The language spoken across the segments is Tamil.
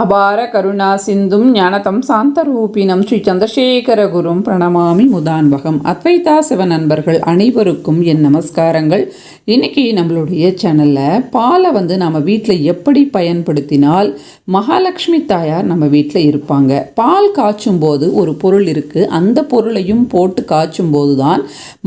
அபார கருணா சிந்தும் ஞானதம் சாந்தரூபினம் ஸ்ரீ சந்திரசேகர குரும் பிரணமாமி முதான்பகம் அத்வைதா சிவ நண்பர்கள் அனைவருக்கும் என் நமஸ்காரங்கள். இன்னைக்கு நம்மளுடைய சேனலில் பாலை வந்து நம்ம வீட்டில் எப்படி பயன்படுத்தினால் மகாலட்சுமி தாயார் நம்ம வீட்டில் இருப்பாங்க. பால் காய்ச்சும் போது ஒரு பொருள் இருக்குது அந்த பொருளையும் போட்டு காய்ச்சும் போது தான்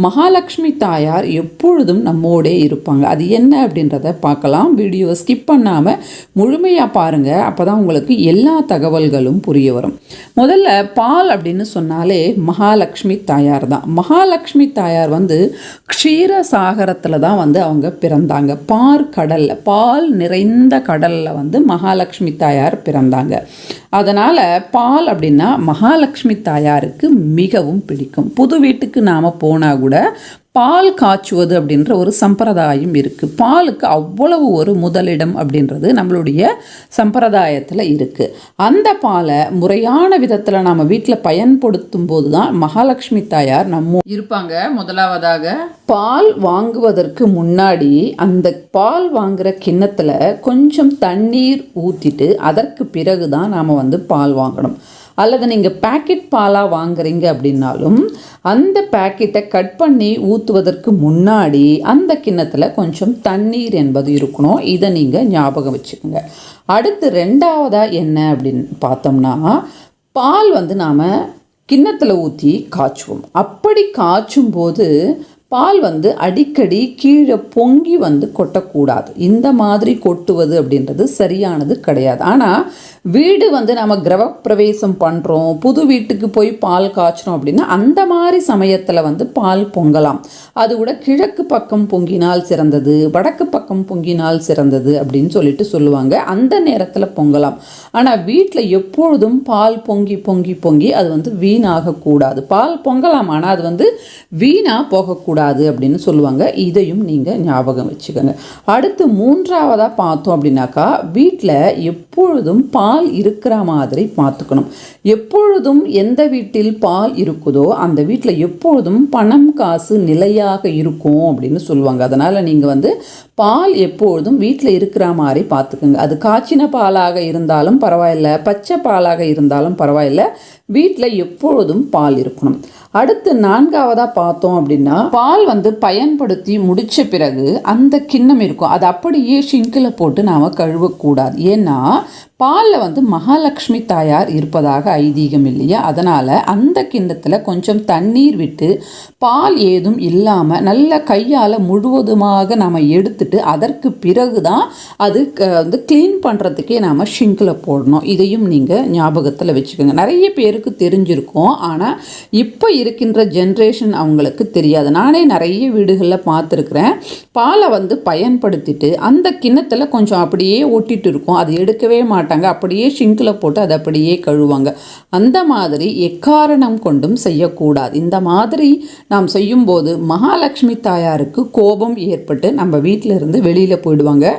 மகாலட்சுமி தாயார் எப்பொழுதும் நம்மோடே இருப்பாங்க. அது என்ன அப்படின்றத பார்க்கலாம். வீடியோ ஸ்கிப் பண்ணாமல் முழுமையாக பாருங்கள் அப்போ தான் உங்களுக்கு எல்லா தகவல்களும் புரிய வரும். முதல்ல பால் அப்படின்னு சொன்னாலே மகாலட்சுமி தாயார் தான். மகாலட்சுமி தாயார் வந்து க்ஷீரசாகரத்தில் தான் வந்து அவங்க பிறந்தாங்க. பார் கடலில் பால் நிறைந்த கடலில் வந்து மகாலட்சுமி தாயார் பிறந்தாங்க. அதனால் பால் அப்படின்னா மகாலட்சுமி தாயாருக்கு மிகவும் பிடிக்கும். புது வீட்டுக்கு நாம் போனால் கூட பால் காய்ச்சுவது அப்படின்ற ஒரு சம்பிரதாயம் இருக்குது பாலுக்கு அவ்வளவு ஒரு முதலிடம் அப்படின்றது நம்மளுடைய சம்பிரதாயத்தில் இருக்குது அந்த பாலை முறையான விதத்தில் நாம் வீட்டில் பயன்படுத்தும் போது தான் மகாலட்சுமி தாயார் நம்ம இருப்பாங்க. முதலாவதாக பால் வாங்குவதற்கு முன்னாடி அந்த பால் வாங்குற கிண்ணத்தில் கொஞ்சம் தண்ணீர் ஊற்றிட்டு அதற்கு பிறகு தான் நாம் வந்து பால் வாங்கணும். அல்லது நீங்கள் பேக்கெட் பாலாக வாங்குறீங்க அப்படின்னாலும் அந்த பேக்கெட்டை கட் பண்ணி ஊற்றுவதற்கு முன்னாடி அந்த கிண்ணத்தில் கொஞ்சம் தண்ணீர் என்பது இருக்கணும். இதை நீங்கள் ஞாபகம் வச்சுக்கோங்க. அடுத்து ரெண்டாவதாக என்ன அப்படின்னு பார்த்தோம்னா பால் வந்து நாம் கிண்ணத்தில் ஊற்றி காய்ச்சுவோம். அப்படி காய்ச்சும் போது பால் வந்து அடிக்கடி கீழே பொங்கி வந்து கொட்டக்கூடாது. இந்த மாதிரி கொட்டுவது அப்படின்றது சரியானது கிடையாது. ஆனால் வீடு வந்து நம்ம கிரகப்பிரவேசம் பண்ணுறோம் புது வீட்டுக்கு போய் பால் காய்ச்சிறோம் அப்படின்னா அந்த மாதிரி சமயத்தில் வந்து பால் பொங்கலாம். அது கூட கிழக்கு பக்கம் பொங்கினால் சிறந்தது வடக்கு பக்கம் பொங்கினால் சிறந்தது அப்படின்னு சொல்லிட்டு சொல்லுவாங்க. அந்த நேரத்தில் பொங்கலாம். ஆனால் வீட்டில் எப்பொழுதும் பால் பொங்கி பொங்கி பொங்கி அது வந்து வீணாகக்கூடாது. பால் பொங்கலாம் ஆனால் அது வந்து வீணாக போகக்கூடாது. கூடாது அப்படின்னு சொல்லுவாங்க. இதையும் நீங்கள் ஞாபகம் வச்சுக்கோங்க. அடுத்து மூன்றாவதாக பார்த்தோம் அப்படின்னாக்கா வீட்டில் எப்பொழுதும் பால் இருக்கிற மாதிரி பார்த்துக்கணும். எப்பொழுதும் எந்த வீட்டில் பால் இருக்குதோ அந்த வீட்டில் எப்பொழுதும் பணம் காசு நிலையாக இருக்கும் அப்படின்னு சொல்லுவாங்க. அதனால் நீங்கள் வந்து பால் எப்பொழுதும் வீட்டில் இருக்கிற மாதிரி பார்த்துக்குங்க. அது காய்ச்சின பாலாக இருந்தாலும் பரவாயில்ல பச்சை பாலாக இருந்தாலும் பரவாயில்ல வீட்டில் எப்பொழுதும் பால் இருக்கணும். அடுத்து நான்காவதாக பார்த்தோம் அப்படின்னா பால் வந்து பயன்படுத்தி முடித்த பிறகு அந்த கிண்ணம் இருக்கும். அது அப்படியே ஷிங்கில் போட்டு நாம் கழுவக்கூடாது. ஏன்னா பாலில் வந்து மகாலட்சுமி தாயார் இருப்பதாக ஐதீகம் இல்லையா? அதனால் அந்த கிண்ணத்தில் கொஞ்சம் தண்ணீர் விட்டு பால் ஏதும் இல்லாமல் நல்ல கையால் முழுவதுமாக நாம் எடுத்துட்டு அதற்கு பிறகு தான் அது க- வந்து க்ளீன் பண்ணுறதுக்கே நாம் ஷிங்கில் போடணும். இதையும் நீங்கள் ஞாபகத்தில் வச்சுக்கோங்க. நிறைய பேருக்கு தெரிஞ்சிருக்கும். ஆனால் இப்போ இருக்கின்ற ஜென்ரேஷன் அவங்களுக்கு தெரியாது. நானே நிறைய வீடுகளில் பார்த்துருக்குறேன். பாலை வந்து பயன்படுத்திட்டு அந்த கிண்ணத்தில் கொஞ்சம் அப்படியே ஒட்டிட்டு இருக்கும். அது எடுக்கவே மாட்டேன். மாட்டாங்க. அப்படியே ஷிங்கில் போட்டு அதை அப்படியே கழுவாங்க. அந்த மாதிரி எக்காரணம் கொண்டும் செய்யக்கூடாது. இந்த மாதிரி நாம் செய்யும்போது மகாலட்சுமி தாயாருக்கு கோபம் ஏற்பட்டு நம்ம வீட்டிலிருந்து வெளியில் போயிடுவாங்க.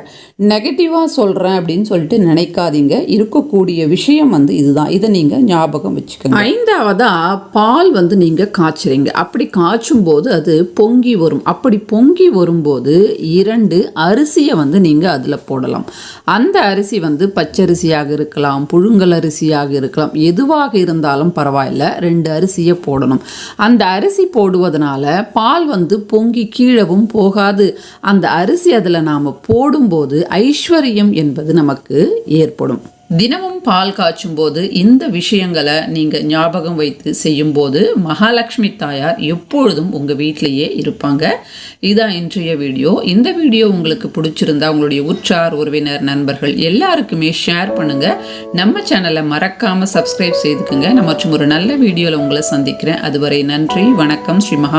நெகட்டிவாக சொல்கிறேன் அப்படின்னு சொல்லிட்டு நினைக்காதீங்க. இருக்கக்கூடிய விஷயம் வந்து இதுதான். இதை நீங்கள் ஞாபகம் வச்சுக்கோங்க. ஐந்தாவதாக பால் வந்து நீங்கள் காய்ச்சுறீங்க. அப்படி காய்ச்சும் போது அது பொங்கி வரும். அப்படி பொங்கி வரும்போது இரண்டு அரிசியை வந்து நீங்கள் அதில் போடலாம். அந்த அரிசி வந்து அரிசியாக இருக்கலாம் புழுங்கல் அரிசியாக இருக்கலாம் எதுவாக இருந்தாலும் பரவாயில்ல ரெண்டு அரிசியை போடணும். அந்த அரிசி போடுவதனால பால் வந்து பொங்கி கீழவும் போகாது. அந்த அரிசி அதில் நாம் போடும்போது ஐஸ்வர்யம் என்பது நமக்கு ஏற்படும். தினமும் பால் காய்ச்சும் போது இந்த விஷயங்களை நீங்கள் ஞாபகம் வைத்து செய்யும்போது மகாலட்சுமி தாயார் எப்பொழுதும் உங்கள் வீட்டிலேயே இருப்பாங்க. இதான் இன்றைய வீடியோ. இந்த வீடியோ உங்களுக்கு பிடிச்சிருந்தா உங்களுடைய உற்றார் உறவினர் நண்பர்கள் எல்லாருக்குமே ஷேர் பண்ணுங்கள் நம்ம சேனலை மறக்காமல் சப்ஸ்கிரைப் செய்துக்குங்க. நான் மற்றும் ஒரு நல்ல வீடியோவில் உங்களை சந்திக்கிறேன். அதுவரை நன்றி வணக்கம் ஸ்ரீ மகா